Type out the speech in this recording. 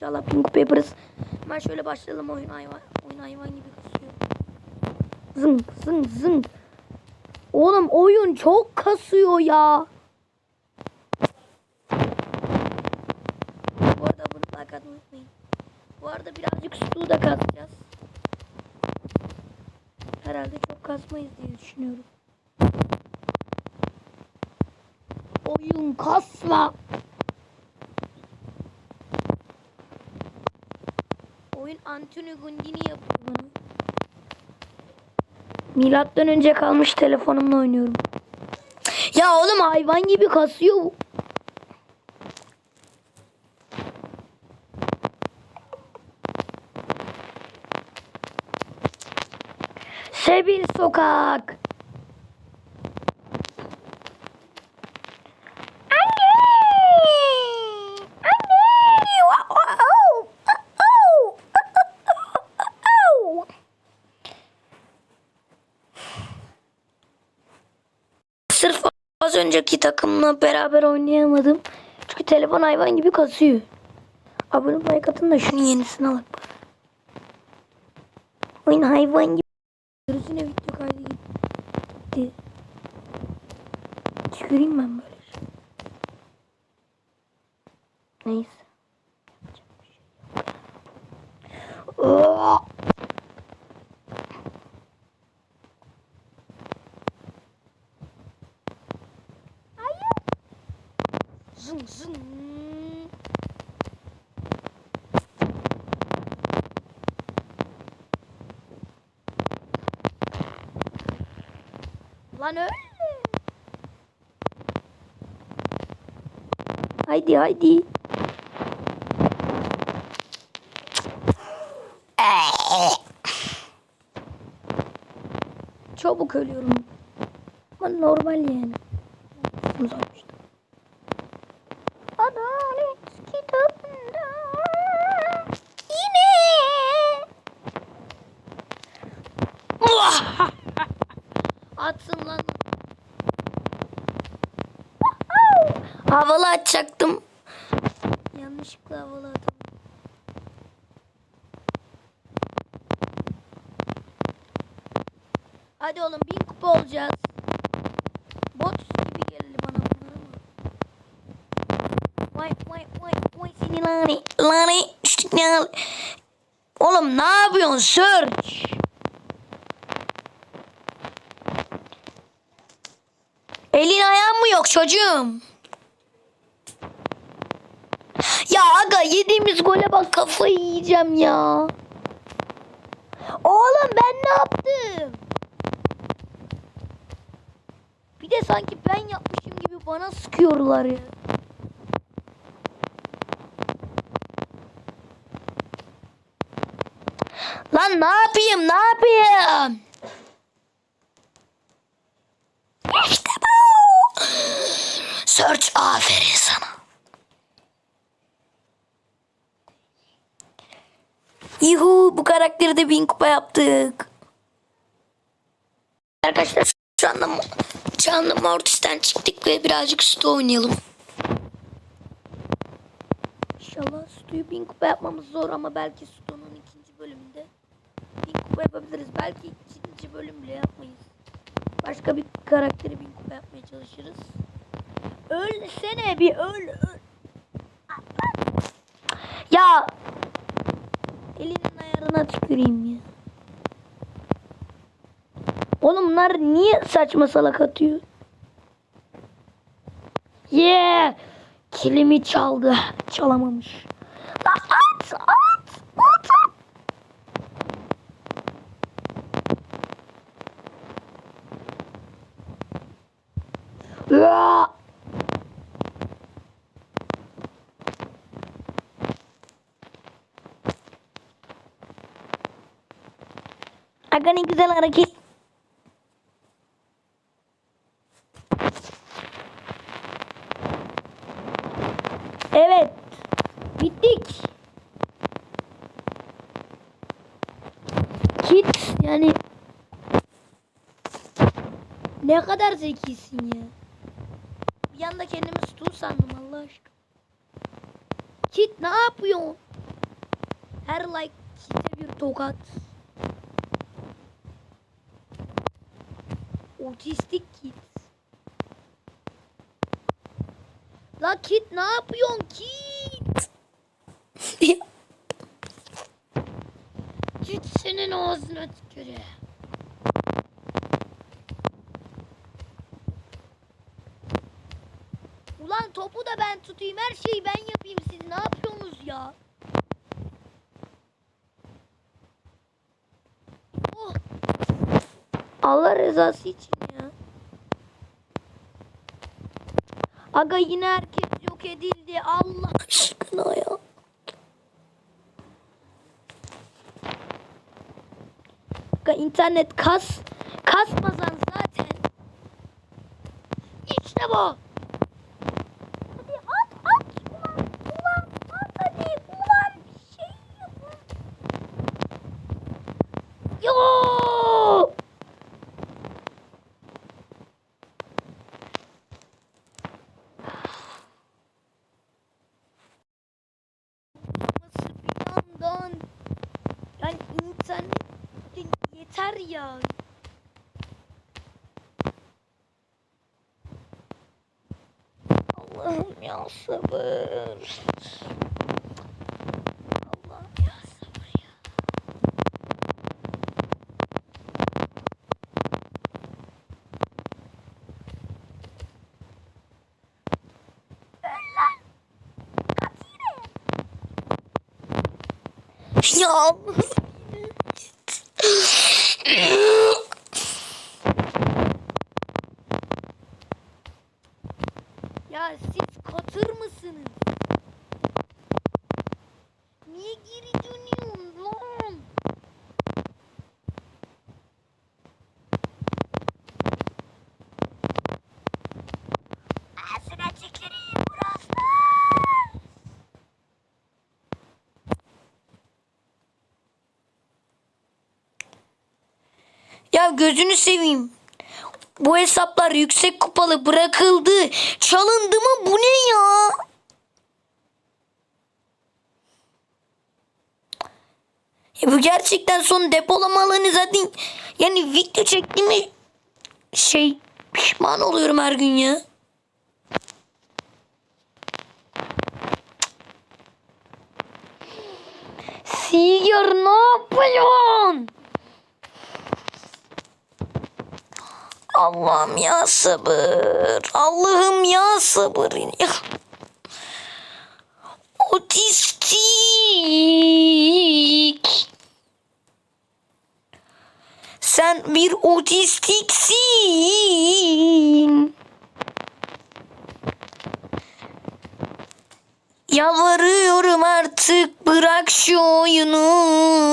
İnşallah Pink Papers. Hemen şöyle başlayalım oyun hayvan. Oyun hayvan gibi kasıyor. Zın zın zın. Oğlum oyun çok kasıyor ya. Bu arada bunu like atmayı unutmayın. Bu arada birazcık su da kasacağız. Herhalde çok kasmayız diye düşünüyorum. Oyun kasma. Oyun Antonio Gundini yapıyor bana. Milattan önce kalmış telefonumla oynuyorum. Ya oğlum hayvan gibi kasıyor bu. Sebil Sokak. Az önceki takımla beraber oynayamadım. Çünkü telefon hayvan gibi kasıyor. Abone olmayı katın da şunun yenisini alalım. Oyun hayvan gibi. Yine video kaydı gitti. Çıkarayım ben böyle. şey. Neyse. Yapacak bir şey yok. Aa! Hayır. Zın zın. Lan öyle. Haydi haydi. Çabuk ölüyorum. Ama normal yani. Uzatmıştım. Havalı atacaktım. Yanlışlıkla havalı attım. Hadi oğlum bin kupa olacağız. Bot gibi geldi bana. Vay vay vay vay seni lani. Lani. ne- Oğlum ne yapıyorsun search? Elin ayağın mı yok çocuğum? Ya aga yediğimiz gole bak kafayı yiyeceğim ya. Oğlum ben ne yaptım? Bir de sanki ben yapmışım gibi bana sıkıyorlar ya. Lan ne yapayım ne yapayım? İşte bu. Search aferin sana. Yuhu bu karakteri de bin kupa yaptık. Arkadaşlar şu anda anda Mortis'ten çıktık ve birazcık Stu oynayalım. İnşallah Stu'yu bin kupa yapmamız zor ama belki Stu'nun ikinci bölümünde bin kupa yapabiliriz. Belki ikinci bölüm bile yapmayız. Başka bir karakteri bin kupa yapmaya çalışırız. Ölsene bir öl öl. Ya elinin ayarına tüküreyim ya. Oğlum bunlar niye saçma salak atıyor? Yeah! Kilimi çaldı. Çalamamış. Lan at! At! At! Ya! Aga ne güzel hareket. Evet. Bittik. Kit yani ne kadar zekisin ya. Bir anda kendimi Stu sandım Allah aşkına. Kit ne yapıyorsun? Her like kite bir tokat. Otistik kit. La kit ne yapıyorsun kit? Git senin ağzına tüküre. Ulan topu da ben tutayım her şeyi ben yapayım siz ne yapıyorsunuz ya? Oh. Allah rızası için ya. Aga yine herkes yok edildi Allah aşkına ya. Aga internet kas kasmasan zaten. İşte bu. Hadi at at ulan ulan at hadi ulan bir şey yapın. Yo! Nasıl bir yandan yani internet yeter ya. Allah'ım ya sabır. Allah'ım ya sabır ya. Öl lan. Kaç yine. Ya Allah'ım. Ya siz katır mısınız? Niye geri dönüyorsun lan? Ağzına tüküreyim burası. Gözünü seveyim. Bu hesaplar yüksek kupalı bırakıldı. Çalındı mı bu ne ya? Ya bu gerçekten son depolama alanı zaten yani video çektiğimi şey pişman oluyorum her gün ya. Sigar ne yapıyorsun? Allah'ım ya sabır. Allah'ım ya sabır. Otistik. Sen bir otistiksin. Yalvarıyorum artık bırak şu oyunu.